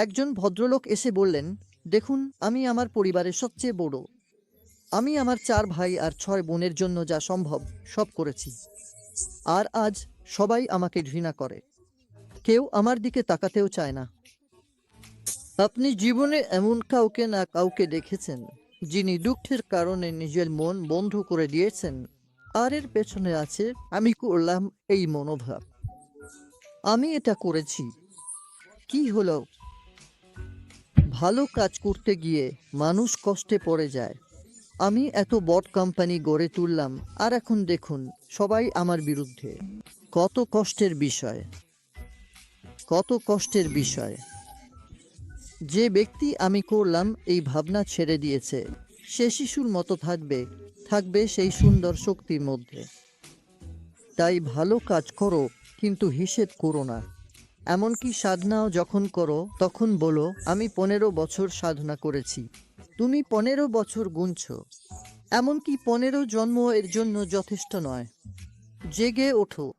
একজন ভদ্রলোক এসে বললেন, দেখুন, আমি আমার পরিবারের সবচেয়ে বড়। আমি আমার চার ভাই আর ছয় বোনের জন্য যা সম্ভব, সব করেছি। আর আজ সবাই আমাকে ঘৃণা করে। কেউ আমার দিকে তাকাতেও চায় না। আপনি জীবনে এমন কাউকে না কাউকে দেখেছেন, যিনি দুঃখের কারণে নিজের মন বন্ধ করে দিয়েছেন। আর এর পেছনে আছে, আমি করলাম এই মনোভাব। আমি এটা করেছি। কি হলো? ভালো কাজ করতে গিয়ে মানুষ কষ্টে পড়ে যায়। আমি এত বড় কোম্পানি গড়ে তুললাম, আর এখন দেখুন, সবাই আমার বিরুদ্ধে। কত কষ্টের বিষয়। কত কষ্টের বিষয়। যে ব্যক্তি আমি করলাম, এই ভাবনা ছেড়ে দিয়েছে। সে শিশুর মতো থাকবে থাকবে সেই সুন্দর শক্তির মধ্যে। তাই ভালো কাজ করো, কিন্তু হিসেব করো না। এমনকি সাধনাও যখন করো, তখন বলো, আমি পনেরো বছর সাধনা করেছি। তুমি পনেরো বছর গুনছ। এমনকি পনেরো জন্ম এর জন্য যথেষ্ট নয়। জেগে ওঠো।